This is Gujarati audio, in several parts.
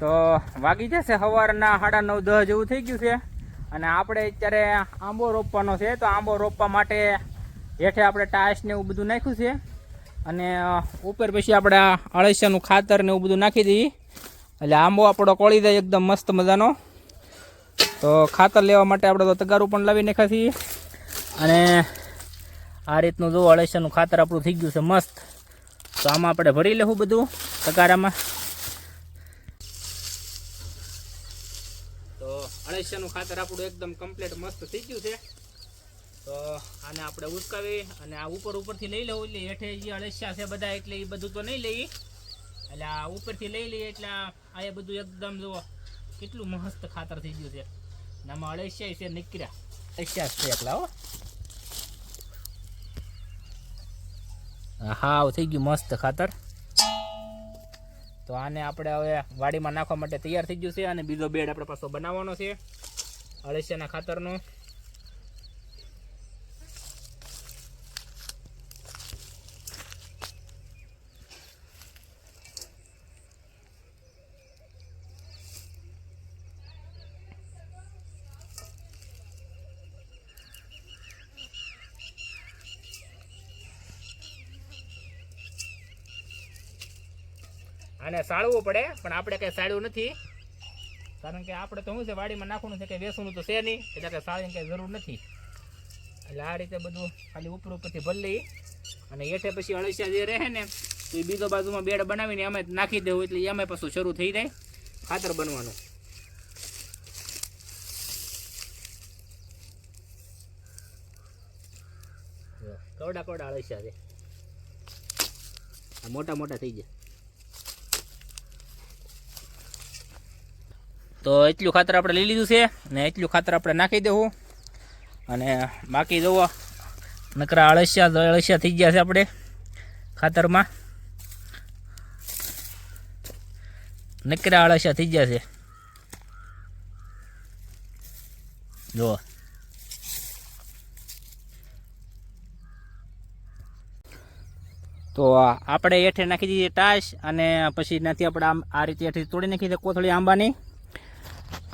તો વાગી જશે સવારના સાડા નવ, દસ જેવું થઈ ગયું છે. અને આપણે અત્યારે આંબો રોપવાનો છે, તો આંબો રોપવા માટે હેઠે આપણે ટાઈસ ને એવું બધું નાખ્યું છે. અને ઉપર પછી આપણે અળસિયાનું ખાતર ને એવું બધું નાખી દઈએ. એટલે આંબો આપણો કોળી જાય એકદમ મસ્ત મજાનો. તો ખાતર લેવા માટે આપણે તો તગારું પણ લાવી નાખ્યા છીએ. અને આ રીતનું જો અળસિયાનું ખાતર આપણું થઈ ગયું છે મસ્ત. તો આમાં આપણે ભરી લેવું બધું તગારામાં તો અળસિયાનું ખાતર આપણું એકદમ કમ્પ્લીટ મસ્ત થઈ ગયું છે. તો આને આપણે ઉસકાવી અને આ ઉપર ઉપરથી લઈ લેવું એટલે હેઠે જે અળસિયા છે બધા, એટલે એ બધું તો નહીં લઈએ એટલે આ ઉપરથી લઈ લઈએ એટલે આ એ બધું એકદમ જુઓ, કેટલું મસ્ત ખાતર થઈ ગયું છે. અને આમાં અળસિયા છે નીકળ્યા. અળસિયા છે એકલા હો. હાવ, થઈ ગયું મસ્ત ખાતર. તો આને આપણે હવે વાડીમાં નાખવા માટે તૈયાર થઈ ગયું છે અને બીજો બેડ આપણે પાછો બનાવવાનો છે અળસિયાના ખાતરનો. આને સાળવું પડે, પણ આપણે કંઈ સાળ્યું નથી. કારણ કે આપણે તો શું છે, વાડીમાં નાખવાનું છે કે વેસવાનું તો છે નહીં, એટલે કે સાળીને કંઈ જરૂર નથી. એટલે આ રીતે બધું ખાલી ઉપર ઉપરથી ભરી અને હેઠે પછી અળસિયા જે રહે ને, તો એ બીજો બાજુમાં બેડ બનાવીને અમે નાખી દેવું, એટલે એમાં પાછું શરૂ થઈ જાય, ખાતર બનવાનું. કવડા કવડા અળસિયા છે. મોટા મોટા થઈ જાય તો એટલું ખાતર આપણે લઈ લીધું છે ને એટલું ખાતર આપણે નાખી દેવું. અને બાકી જુઓ, નકરા અળસિયા અળસિયા થઈ ગયા છે આપણે ખાતરમાં. નકરા અળસિયા થઈ ગયા છે. જુઓ. તો આપણે હેઠે નાખી દઈએ ટાશ અને પછી એનાથી આપણે આમ આ રીતે હેઠે તોડી નાખી દઈએ કોથળી આંબાની.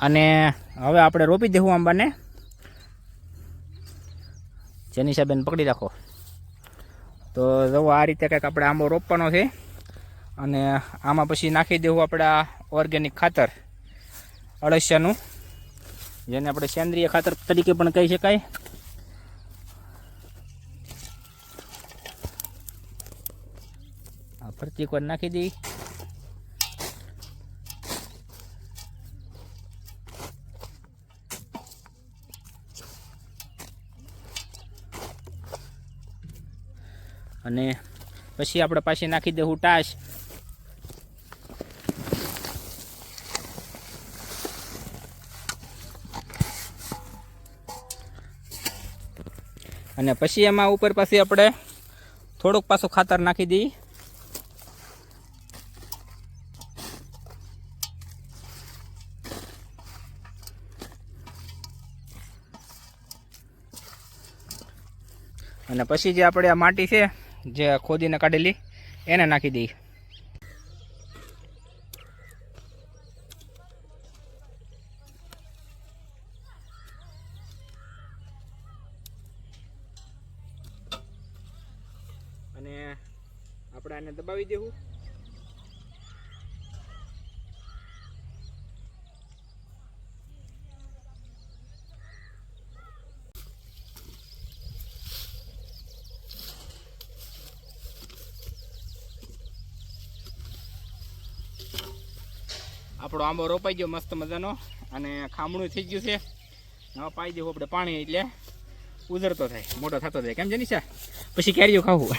અને હવે આપણે રોપી દેવું આંબાને. જેની સાહેબને પકડી રાખો. તો જુઓ આ રીતે કંઈક આપણે આંબો રોપવાનો છે અને આમાં પછી નાખી દેવું આપણે ઓર્ગેનિક ખાતર, અળસિયાનું. જેને આપણે સેન્દ્રિય ખાતર તરીકે પણ કહી શકાય. ફરતી કોર નાખી દઈ. અને પછી આપણે પાછી નાખી દેવું ટાશ અને પછી એમાં ઉપર પાછી આપણે થોડુંક પાછું ખાતર નાખી દઈએ અને પછી જે આપણે આ માટી છે જે ખોદીને કાઢેલી એને નાખી દઈએ. અને આપણે આને દબાવી દેવું. આપણો આંબો રોપાઈ ગયો મસ્ત મજાનો અને ખામણું થઈ ગયું છે. હવે પાઈ દેવું આપણે પાણી એટલે ઉધરતો થાય, મોટો થતો થાય કેમ જનીશા? પછી કેરીઓ ખાવું.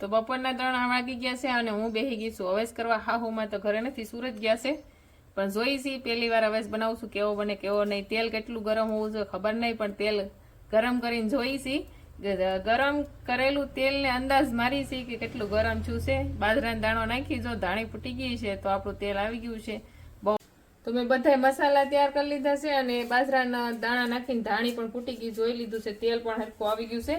તો બપોરના ત્રણ વાગી ગયા છે અને હું બેહી ગઈ છું. અવેશ કરવા હાહુમાં તો ઘરે નથી, સુરત ગયા છે. પણ જોઈ છી, પહેલી વાર અવેશ બનાવું છું કેવો બને કેવો નહીં. તેલ કેટલું ગરમ હોવું જોઈએ ખબર નહીં, પણ તેલ ગરમ કરીને જોઈ છી. ગરમ કરેલું તેલને અંદાજ મારી છે કે કેટલું ગરમ છું છે. બાજરાનો દાણો નાખી, જો ધાણી ફૂટી ગઈ છે, તો આપણું તેલ આવી ગયું છે. તો મેં બધા મસાલા તૈયાર કરી લીધા છે અને બાજરાના દાણા નાખીને ધાણી પણ ફૂટી ગઈ, જોઈ લીધું છે, તેલ પણ હરખું આવી ગયું છે.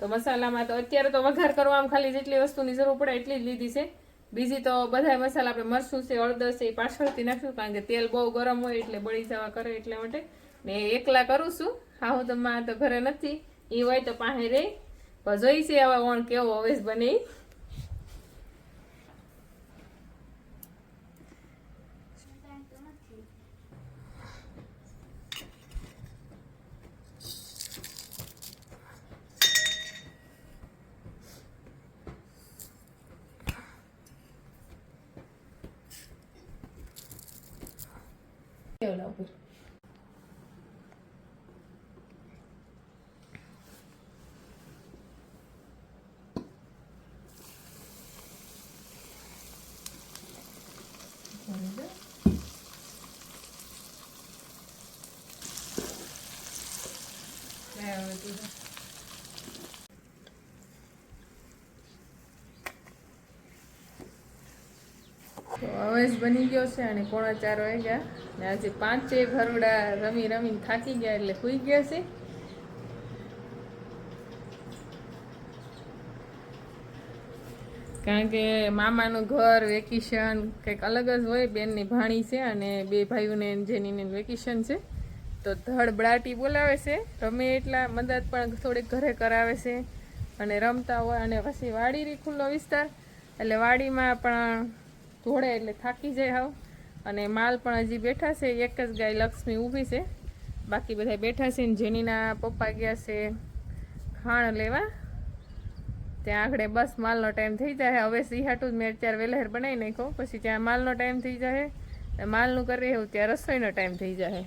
તો મસાલામાં તો અત્યારે તો વઘાર આમ ખાલી જેટલી વસ્તુની જરૂર પડે એટલી જ લીધી છે. બીજી તો બધા મસાલા આપણે મરસું છે, હળદર છે, એ પાછળથી નાખશું કારણ કે તેલ બહુ ગરમ હોય એટલે બળી જવા કરે એટલા માટે. ને એકલા કરું છું હા હું તો માં તો ઘરે નથી. એ હોય તો પાસે રે પણ જોઈ છે હવે ઓણ કેવો હવે બને ઈ. કેવો તો હવે જ બની ગયો છે અને પોણા ચાર વાગ્યા. ને આજે પાંચે ભરવડા રમી રમીને થાકી ગયા એટલે સુઈ ગયા છે. કારણ કે મામાનું ઘર, વેકેશન કંઈક અલગ જ હોય, બેનની ભાણી છે અને બે ભાઈઓને જેનીને વેકેશન છે. તો ધડ બળાટી બોલાવે છે. રમે એટલા મદદ પણ થોડીક ઘરે કરાવે છે. અને રમતા હોય અને પછી વાડી રી ખુલ્લો વિસ્તાર. એટલે વાડીમાં પણ ધોળે એટલે થાકી જાય હાવ. અને માલ પણ હજી બેઠા છે, એક જ ગાય લક્ષ્મી ઊભી છે. બાકી બધા બેઠા છે ને જેનીના પપ્પા ગયા છે ખાણ લેવા. ત્યાં આગળ બસ માલનો ટાઈમ થઈ જાય હવે સિંહાટું જ મેં અત્યારે વહેલાહેર બનાવી નાખ્યો. પછી ત્યાં માલનો ટાઈમ થઈ જાય માલનું કરી એવું ત્યાં રસોઈનો ટાઈમ થઈ જાય